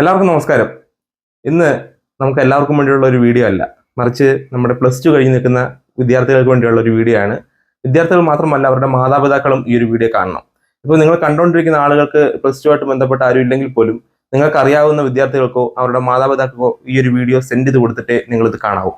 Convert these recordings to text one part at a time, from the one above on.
എല്ലാവർക്കും നമസ്കാരം. ഇന്ന് നമുക്ക് എല്ലാവർക്കും വേണ്ടിയുള്ള ഒരു വീഡിയോ അല്ല. മറിച്ച് നമ്മുടെ പ്ലസ് ടു കഴിഞ്ഞ് നിൽക്കുന്ന വിദ്യാർത്ഥികൾക്ക് വേണ്ടിയുള്ള ഒരു വീഡിയോ ആണ്. വിദ്യാർത്ഥികൾ മാത്രമല്ല അവരുടെ മാതാപിതാക്കളും ഈ ഒരു വീഡിയോ കാണണം. ഇപ്പോൾ നിങ്ങൾ കണ്ടുകൊണ്ടിരിക്കുന്ന ആളുകൾക്ക് പ്ലസ് ടു ആയിട്ട് ബന്ധപ്പെട്ട ആരും ഇല്ലെങ്കിൽ പോലും നിങ്ങൾക്ക് അറിയാവുന്ന വിദ്യാർത്ഥികൾക്കോ അവരുടെ മാതാപിതാക്കൾക്കോ ഈ ഒരു വീഡിയോ സെൻഡ് ചെയ്ത് കൊടുത്തിട്ടേ നിങ്ങൾ ഇത് കാണാവൂ.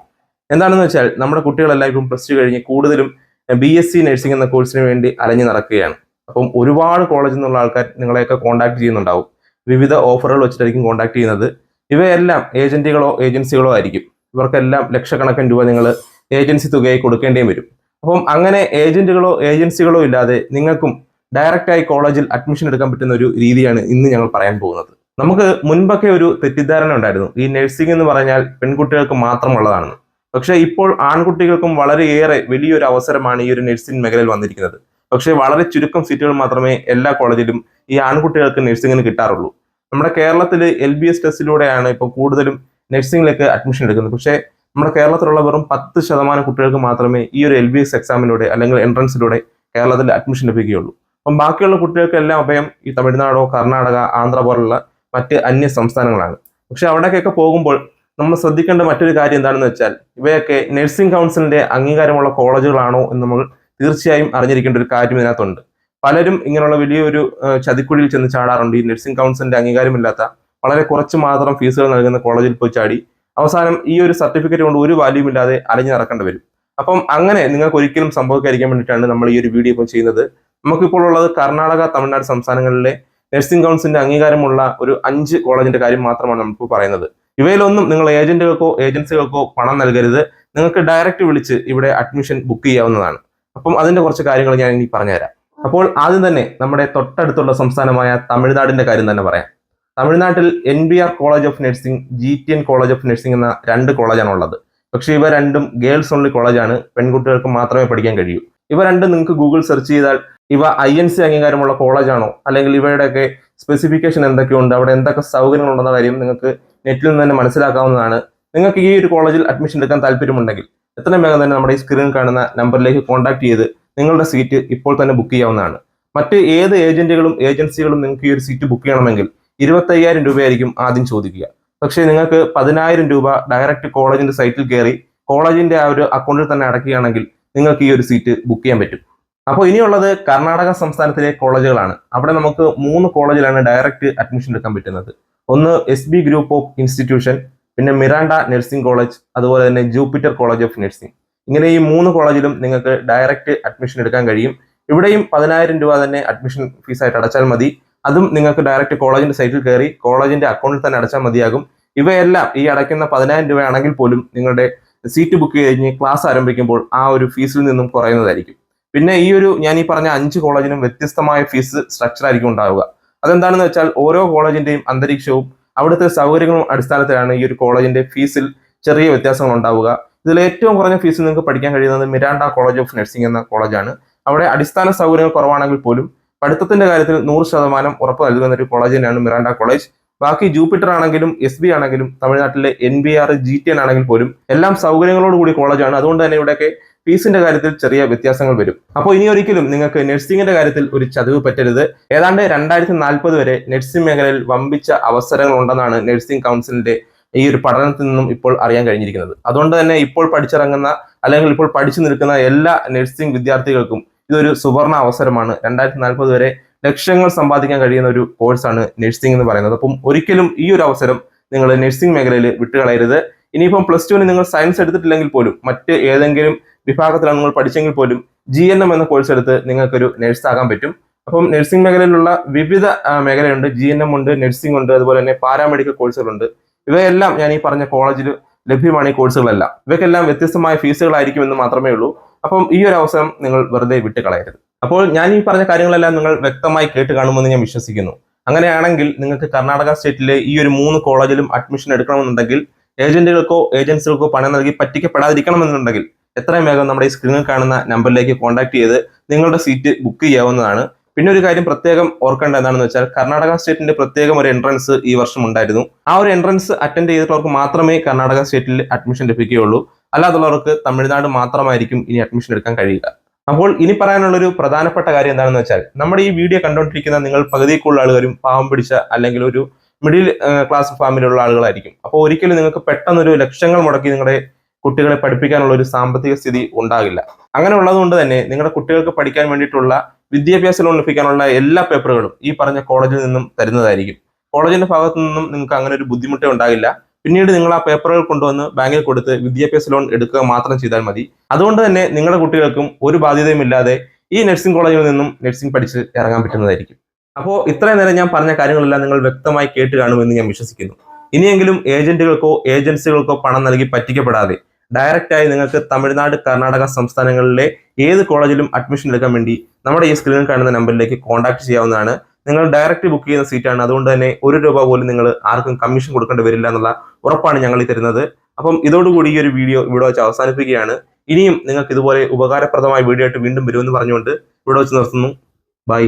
എന്താണെന്ന് വെച്ചാൽ നമ്മുടെ കുട്ടികളെല്ലാം ഇപ്പം പ്ലസ് ടു കഴിഞ്ഞ് കൂടുതലും ബി എസ് സി നഴ്സിംഗ് എന്ന കോഴ്സിന് വേണ്ടി അലഞ്ഞു നടക്കുകയാണ്. അപ്പം ഒരുപാട് കോളേജിൽ നിന്നുള്ള ആൾക്കാർ നിങ്ങളെയൊക്കെ കോൺടാക്ട് ചെയ്യുന്നുണ്ടാവും. വിവിധ ഓഫറുകൾ വെച്ചിട്ടായിരിക്കും കോൺടാക്ട് ചെയ്യുന്നത്. ഇവയെല്ലാം ഏജന്റുകളോ ഏജൻസികളോ ആയിരിക്കും. ഇവർക്കെല്ലാം ലക്ഷക്കണക്കിന് രൂപ നിങ്ങൾ ഏജൻസി തുകയായി കൊടുക്കേണ്ടിയും വരും. അപ്പം അങ്ങനെ ഏജന്റുകളോ ഏജൻസികളോ ഇല്ലാതെ നിങ്ങൾക്കും ഡയറക്റ്റായി കോളേജിൽ അഡ്മിഷൻ എടുക്കാൻ പറ്റുന്ന ഒരു രീതിയാണ് ഇന്ന് ഞങ്ങൾ പറയാൻ പോകുന്നത്. നമുക്ക് മുൻപൊക്കെ ഒരു തെറ്റിദ്ധാരണ ഉണ്ടായിരുന്നു. ഈ നഴ്സിംഗ് എന്ന് പറഞ്ഞാൽ പെൺകുട്ടികൾക്ക് മാത്രമുള്ളതാണെന്ന്. പക്ഷേ ഇപ്പോൾ ആൺകുട്ടികൾക്കും വളരെയേറെ വലിയൊരു അവസരമാണ് ഈ ഒരു നഴ്സിംഗ് മേഖലയിൽ വന്നിരിക്കുന്നത്. പക്ഷേ വളരെ ചുരുക്കം സീറ്റുകൾ മാത്രമേ എല്ലാ കോളേജിലും ഈ ആൺകുട്ടികൾക്ക് നഴ്സിംഗിന് കിട്ടാറുള്ളൂ. നമ്മുടെ കേരളത്തിൽ എൽ ബി എസ് ടെസ്റ്റിലൂടെയാണ് ഇപ്പോൾ കൂടുതലും നഴ്സിംഗിലേക്ക് അഡ്മിഷൻ എടുക്കുന്നത്. പക്ഷേ നമ്മുടെ കേരളത്തിലുള്ള വെറും പത്ത് ശതമാനം കുട്ടികൾക്ക് മാത്രമേ ഈ ഒരു എൽ ബി എസ് എക്സാമിലൂടെ അല്ലെങ്കിൽ എൻട്രൻസിലൂടെ കേരളത്തിൽ അഡ്മിഷൻ ലഭിക്കുകയുള്ളൂ. അപ്പം ബാക്കിയുള്ള കുട്ടികൾക്കെല്ലാം അഭയം ഈ തമിഴ്നാടോ കർണാടക ആന്ധ്ര പോലുള്ള മറ്റ് അന്യ സംസ്ഥാനങ്ങളാണ്. പക്ഷെ അവിടേക്കൊക്കെ പോകുമ്പോൾ നമ്മൾ ശ്രദ്ധിക്കേണ്ട മറ്റൊരു കാര്യം എന്താണെന്ന് വെച്ചാൽ ഇവയൊക്കെ നഴ്സിംഗ് കൗൺസിലിന്റെ അംഗീകാരമുള്ള കോളേജുകളാണോ എന്ന് നമ്മൾ തീർച്ചയായും അറിഞ്ഞിരിക്കേണ്ട ഒരു കാര്യം ഇതിനകത്തുണ്ട്. പലരും ഇങ്ങനെയുള്ള വലിയൊരു ചതിക്കുഴിയിൽ ചെന്ന് ചാടാറുണ്ട്. ഈ നഴ്സിംഗ് കൗൺസിലിന്റെ അംഗീകാരമില്ലാത്ത വളരെ കുറച്ച് മാത്രം ഫീസുകൾ നൽകുന്ന കോളേജിൽ പോയി ചാടി അവസാനം ഈ ഒരു സർട്ടിഫിക്കറ്റ് കൊണ്ട് ഒരു വാല്യൂം ഇല്ലാതെ അലഞ്ഞു നടക്കേണ്ടി വരും. അപ്പം അങ്ങനെ നിങ്ങൾക്ക് ഒരിക്കലും സംഭവിക്കാതിരിക്കാൻ വേണ്ടിയിട്ടാണ് നമ്മൾ ഈ ഒരു വീഡിയോ ഇപ്പോൾ ചെയ്യുന്നത്. നമുക്കിപ്പോൾ ഉള്ളത് കർണാടക തമിഴ്നാട് സംസ്ഥാനങ്ങളിലെ നഴ്സിംഗ് കൗൺസിലിന്റെ അംഗീകാരമുള്ള ഒരു അഞ്ച് കോളേജിന്റെ കാര്യം മാത്രമാണ് നമുക്ക് പറയുന്നത്. ഇവയിലൊന്നും നിങ്ങൾ ഏജന്റുകൾക്കോ ഏജൻസികൾക്കോ പണം നൽകരുത്. നിങ്ങൾക്ക് ഡയറക്റ്റ് വിളിച്ച് ഇവിടെ അഡ്മിഷൻ ബുക്ക് ചെയ്യാവുന്നതാണ്. അപ്പം അതിന്റെ കുറച്ച് കാര്യങ്ങൾ ഞാൻ ഇനി പറഞ്ഞുതരാം. അപ്പോൾ ആദ്യം തന്നെ നമ്മുടെ തൊട്ടടുത്തുള്ള സംസ്ഥാനമായ തമിഴ്നാടിന്റെ കാര്യം തന്നെ പറയാം. തമിഴ്നാട്ടിൽ N B R college of nursing G T N college of nursing എന്ന രണ്ട് കോളേജാണ് ഉള്ളത്. പക്ഷേ ഇവ രണ്ടും ഗേൾസ് ഓൺലി കോളേജാണ് പെൺകുട്ടികൾക്ക് മാത്രമേ പഠിക്കാൻ കഴിയൂ. ഇവ രണ്ടും നിങ്ങൾക്ക് ഗൂഗിൾ സെർച്ച് ചെയ്താൽ ഇവ ഐ എൻ സി അംഗീകാരമുള്ള കോളേജാണോ അല്ലെങ്കിൽ ഇവയുടെയൊക്കെ സ്പെസിഫിക്കേഷൻ എന്തൊക്കെയുണ്ട്? അവിടെ എന്തൊക്കെ സൗകര്യങ്ങളുണ്ടെന്ന കാര്യം നിങ്ങൾക്ക് നെറ്റിൽ നിന്ന് തന്നെ മനസ്സിലാക്കാവുന്നതാണ്. നിങ്ങൾക്ക് ഈ ഒരു കോളേജിൽ അഡ്മിഷൻ എടുക്കാൻ താല്പര്യമുണ്ടെങ്കിൽ എത്രയും വേഗം തന്നെ നമ്മുടെ ഈ സ്ക്രീനിൽ കാണുന്ന നമ്പറിലേക്ക് കോൺടാക്ട് ചെയ്ത് നിങ്ങളുടെ സീറ്റ് ഇപ്പോൾ തന്നെ ബുക്ക് ചെയ്യാവുന്നതാണ്. മറ്റ് ഏത് ഏജന്റുകളും ഏജൻസികളും നിങ്ങൾക്ക് ഈ ഒരു സീറ്റ് ബുക്ക് ചെയ്യണമെങ്കിൽ ഇരുപത്തയ്യായിരം രൂപയായിരിക്കും ആദ്യം ചോദിക്കുക. പക്ഷേ നിങ്ങൾക്ക് പതിനായിരം രൂപ ഡയറക്റ്റ് കോളേജിന്റെ സൈറ്റിൽ കയറി കോളേജിന്റെ ആ ഒരു അക്കൗണ്ടിൽ തന്നെ അടയ്ക്കുകയാണെങ്കിൽ നിങ്ങൾക്ക് ഈ ഒരു സീറ്റ് ബുക്ക് ചെയ്യാൻ പറ്റും. അപ്പോൾ ഇനിയുള്ളത് കർണാടക സംസ്ഥാനത്തിലെ കോളേജുകളാണ്. അവിടെ നമുക്ക് മൂന്ന് കോളേജിലാണ് ഡയറക്റ്റ് അഡ്മിഷൻ എടുക്കാൻ പറ്റുന്നത്. ഒന്ന് എസ് ഗ്രൂപ്പ് ഓഫ് ഇൻസ്റ്റിറ്റ്യൂഷൻ പിന്നെ മിറാണ്ട നഴ്സിംഗ് കോളേജ് അതുപോലെ തന്നെ ജൂപ്പിറ്റർ കോളേജ് ഓഫ് നഴ്സിംഗ് ഇങ്ങനെ ഈ മൂന്ന് കോളേജിലും നിങ്ങൾക്ക് ഡയറക്റ്റ് അഡ്മിഷൻ എടുക്കാൻ കഴിയും. ഇവിടെയും പതിനായിരം രൂപ തന്നെ അഡ്മിഷൻ ഫീസായിട്ട് അടച്ചാൽ മതി. അതും നിങ്ങൾക്ക് ഡയറക്റ്റ് കോളേജിന്റെ സൈറ്റിൽ കയറി കോളേജിന്റെ അക്കൗണ്ടിൽ തന്നെ അടച്ചാൽ മതിയാകും. ഇവയെല്ലാം ഈ അടയ്ക്കുന്ന പതിനായിരം രൂപയാണെങ്കിൽ പോലും നിങ്ങളുടെ സീറ്റ് ബുക്ക് കഴിഞ്ഞ് ക്ലാസ് ആരംഭിക്കുമ്പോൾ ആ ഒരു ഫീസിൽ നിന്നും കുറയുന്നതായിരിക്കും. പിന്നെ ഈ ഒരു ഞാൻ ഈ പറഞ്ഞ അഞ്ച് കോളേജിനും വ്യത്യസ്തമായ ഫീസ് സ്ട്രക്ചർ ആയിരിക്കും ഉണ്ടാവുക. അതെന്താണെന്ന് വെച്ചാൽ ഓരോ കോളേജിന്റെയും അന്തരീക്ഷവും അവിടുത്തെ സൗകര്യങ്ങളും അടിസ്ഥാനത്തിലാണ് ഈ ഒരു കോളേജിന്റെ ഫീസിൽ ചെറിയ വ്യത്യാസങ്ങൾ ഉണ്ടാവുക. ഇതിൽ ഏറ്റവും കുറഞ്ഞ ഫീസ് നിങ്ങൾക്ക് പഠിക്കാൻ കഴിയുന്നത് മിരാണ്ട കോളേജ് ഓഫ് നഴ്സിംഗ് എന്ന കോളേജാണ്. അവിടെ അടിസ്ഥാന സൗകര്യങ്ങൾ കുറവാണെങ്കിൽ പോലും പഠിത്തത്തിന്റെ കാര്യത്തിൽ നൂറ് ശതമാനം ഉറപ്പ് നൽകുന്ന ഒരു കോളേജ് തന്നെയാണ് മിറാണ്ട കോളേജ്. ബാക്കി ജൂപ്പിറ്റർ ആണെങ്കിലും എസ് ബി ആണെങ്കിലും തമിഴ്നാട്ടിലെ N B R G T N ആണെങ്കിൽ പോലും എല്ലാം സൗകര്യങ്ങളോട് കൂടി കോളേജാണ്. അതുകൊണ്ട് തന്നെ ഇവിടെയൊക്കെ ഫീസിന്റെ കാര്യത്തിൽ ചെറിയ വ്യത്യാസങ്ങൾ വരും. അപ്പോൾ ഇനി ഒരിക്കലും നിങ്ങൾക്ക് നഴ്സിംഗിന്റെ കാര്യത്തിൽ ഒരു ചതിവ് പറ്റരുത്. ഏതാണ്ട് രണ്ടായിരത്തി നാൽപ്പത് വരെ നഴ്സിംഗ് മേഖലയിൽ വമ്പിച്ച അവസരങ്ങൾ ഉണ്ടെന്നാണ് നഴ്സിംഗ് കൗൺസിലിന്റെ ഈ ഒരു പഠനത്തിൽ നിന്നും ഇപ്പോൾ അറിയാൻ കഴിഞ്ഞിരിക്കുന്നത്. അതുകൊണ്ട് തന്നെ ഇപ്പോൾ പഠിച്ചിറങ്ങുന്ന അല്ലെങ്കിൽ ഇപ്പോൾ പഠിച്ചു നിൽക്കുന്ന എല്ലാ നഴ്സിംഗ് വിദ്യാർത്ഥികൾക്കും ഇതൊരു സുവർണ അവസരമാണ്. രണ്ടായിരത്തി നാൽപ്പത് വരെ ലക്ഷങ്ങൾ സമ്പാദിക്കാൻ കഴിയുന്ന ഒരു കോഴ്സാണ് നഴ്സിംഗ് എന്ന് പറയുന്നത്. അപ്പം ഒരിക്കലും ഈ ഒരു അവസരം നിങ്ങൾ നഴ്സിംഗ് മേഖലയിൽ വിട്ടുകളയരുത്. ഇനിയിപ്പം പ്ലസ് ടുവിന് നിങ്ങൾ സയൻസ് എടുത്തിട്ടില്ലെങ്കിൽ പോലും മറ്റ് ഏതെങ്കിലും വിഭാഗത്തിലാണ് നിങ്ങൾ പഠിച്ചെങ്കിൽ പോലും ജി എൻ എം എന്ന കോഴ്സ് എടുത്ത് നിങ്ങൾക്കൊരു നഴ്സ് ആകാൻ പറ്റും. അപ്പം നഴ്സിംഗ് മേഖലയിലുള്ള വിവിധ മേഖലയുണ്ട്. ജി എൻ എം ഉണ്ട് നഴ്സിംഗ് ഉണ്ട് അതുപോലെ തന്നെ പാരാമെഡിക്കൽ കോഴ്സുകളുണ്ട് ഇവയെല്ലാം ഞാൻ ഈ പറഞ്ഞ കോളേജിൽ ലഭ്യമാണ് ഈ കോഴ്സുകളെല്ലാം ഇവയ്ക്കെല്ലാം വ്യത്യസ്തമായ ഫീസുകളായിരിക്കും എന്ന് മാത്രമേ ഉള്ളൂ. അപ്പം ഈ ഒരു അവസരം നിങ്ങൾ വെറുതെ വിട്ട് കളയരുത് അപ്പോൾ ഞാൻ ഈ പറഞ്ഞ കാര്യങ്ങളെല്ലാം നിങ്ങൾ വ്യക്തമായി കേട്ട് കാണുമെന്ന് ഞാൻ വിശ്വസിക്കുന്നു. അങ്ങനെയാണെങ്കിൽ നിങ്ങൾക്ക് കർണാടക സ്റ്റേറ്റിലെ ഈ ഒരു മൂന്ന് കോളേജിലും അഡ്മിഷൻ എടുക്കണമെന്നുണ്ടെങ്കിൽ ഏജന്റുകൾക്കോ ഏജൻസികൾക്കോ പണം നൽകി പറ്റിക്കപ്പെടാതിരിക്കണമെന്നുണ്ടെങ്കിൽ എത്രയും വേഗം നമ്മുടെ ഈ സ്ക്രീനിൽ കാണുന്ന നമ്പറിലേക്ക് കോൺടാക്ട് ചെയ്ത് നിങ്ങളുടെ സീറ്റ് ബുക്ക് ചെയ്യാവുന്നതാണ്. പിന്നെ ഒരു കാര്യം പ്രത്യേകം ഓർക്കേണ്ട എന്താണെന്ന് വെച്ചാൽ കർണാടക സ്റ്റേറ്റിന്റെ പ്രത്യേകം ഒരു എൻട്രൻസ് ഈ വർഷം ഉണ്ടായിരുന്നു. ആ ഒരു എൻട്രൻസ് അറ്റൻഡ് ചെയ്തിട്ടുള്ളവർക്ക് മാത്രമേ കർണാടക സ്റ്റേറ്റിൽ അഡ്മിഷൻ ലഭിക്കുകയുള്ളൂ. അല്ലാതുള്ളവർക്ക് തമിഴ്നാട് മാത്രമായിരിക്കും ഇനി അഡ്മിഷൻ എടുക്കാൻ കഴിയുക. അപ്പോൾ ഇനി പറയാനുള്ള ഒരു പ്രധാനപ്പെട്ട കാര്യം എന്താണെന്ന് വെച്ചാൽ നമ്മുടെ ഈ വീഡിയോ കണ്ടുകൊണ്ടിരിക്കുന്ന നിങ്ങൾ പകുതി കൂടുതൽ ആളുകളും പാവം പിടിച്ച അല്ലെങ്കിൽ ഒരു മിഡിൽ ക്ലാസ് ഫാമിലിയുള്ള ആളുകളായിരിക്കും. അപ്പോൾ ഒരിക്കലും നിങ്ങൾക്ക് പെട്ടെന്നൊരു ലക്ഷങ്ങൾ മുടക്കി നിങ്ങളുടെ കുട്ടികളെ പഠിപ്പിക്കാനുള്ള ഒരു സാമ്പത്തിക സ്ഥിതി ഉണ്ടാകില്ല. അങ്ങനെ ഉള്ളതുകൊണ്ട് തന്നെ നിങ്ങളുടെ കുട്ടികൾക്ക് പഠിക്കാൻ വേണ്ടിയിട്ടുള്ള വിദ്യാഭ്യാസ ലോൺ ലഭിക്കാനുള്ള എല്ലാ പേപ്പറുകളും ഈ പറഞ്ഞ കോളേജിൽ നിന്നും തരുന്നതായിരിക്കും. കോളേജിന്റെ ഭാഗത്തു നിന്നും നിങ്ങൾക്ക് അങ്ങനെ ഒരു ബുദ്ധിമുട്ടേ ഉണ്ടാകില്ല. പിന്നീട് നിങ്ങൾ ആ പേപ്പറുകൾ കൊണ്ടുവന്ന് ബാങ്കിൽ കൊടുത്ത് വിദ്യാഭ്യാസ ലോൺ എടുക്കുക മാത്രം ചെയ്താൽ മതി. അതുകൊണ്ട് തന്നെ നിങ്ങളുടെ കുട്ടികൾക്കും ഒരു ബാധ്യതയും ഇല്ലാതെ ഈ നഴ്സിംഗ് കോളേജിൽ നിന്നും നഴ്സിംഗ് പഠിച്ച് ഇറങ്ങാൻ പറ്റുന്നതായിരിക്കും. അപ്പോൾ ഇത്രയും നേരം ഞാൻ പറഞ്ഞ കാര്യങ്ങളെല്ലാം നിങ്ങൾ വ്യക്തമായി കേട്ട് കാണുമെന്ന് ഞാൻ വിശ്വസിക്കുന്നു. ഇനിയെങ്കിലും ഏജന്റുകൾക്കോ ഏജൻസികൾക്കോ പണം നൽകി പറ്റിക്കപ്പെടാതെ ഡയറക്റ്റ് ആയി നിങ്ങൾക്ക് തമിഴ്നാട് കർണാടക സംസ്ഥാനങ്ങളിലെ ഏത് കോളേജിലും അഡ്മിഷൻ എടുക്കാൻ വേണ്ടി നമ്മുടെ ഈ സ്ക്രീനിൽ കാണുന്ന നമ്പറിലേക്ക് കോൺടാക്ട് ചെയ്യാവുന്നതാണ്. നിങ്ങൾ ഡയറക്റ്റ് ബുക്ക് ചെയ്യുന്ന സീറ്റാണ് അതുകൊണ്ട് തന്നെ ഒരു രൂപ പോലും നിങ്ങൾ ആർക്കും കമ്മീഷൻ കൊടുക്കേണ്ടി വരില്ല എന്നുള്ള ഉറപ്പാണ് ഞങ്ങൾ ഈ തരുന്നത്. അപ്പം ഇതോടുകൂടി ഈ ഒരു വീഡിയോ ഇവിടെ വെച്ച് അവസാനിപ്പിക്കുകയാണ്. ഇനിയും നിങ്ങൾക്ക് ഇതുപോലെ ഉപകാരപ്രദമായ വീഡിയോ ആയിട്ട് വീണ്ടും വരുമെന്ന് പറഞ്ഞുകൊണ്ട് ഇവിടെ വെച്ച് നിർത്തുന്നു. ബൈ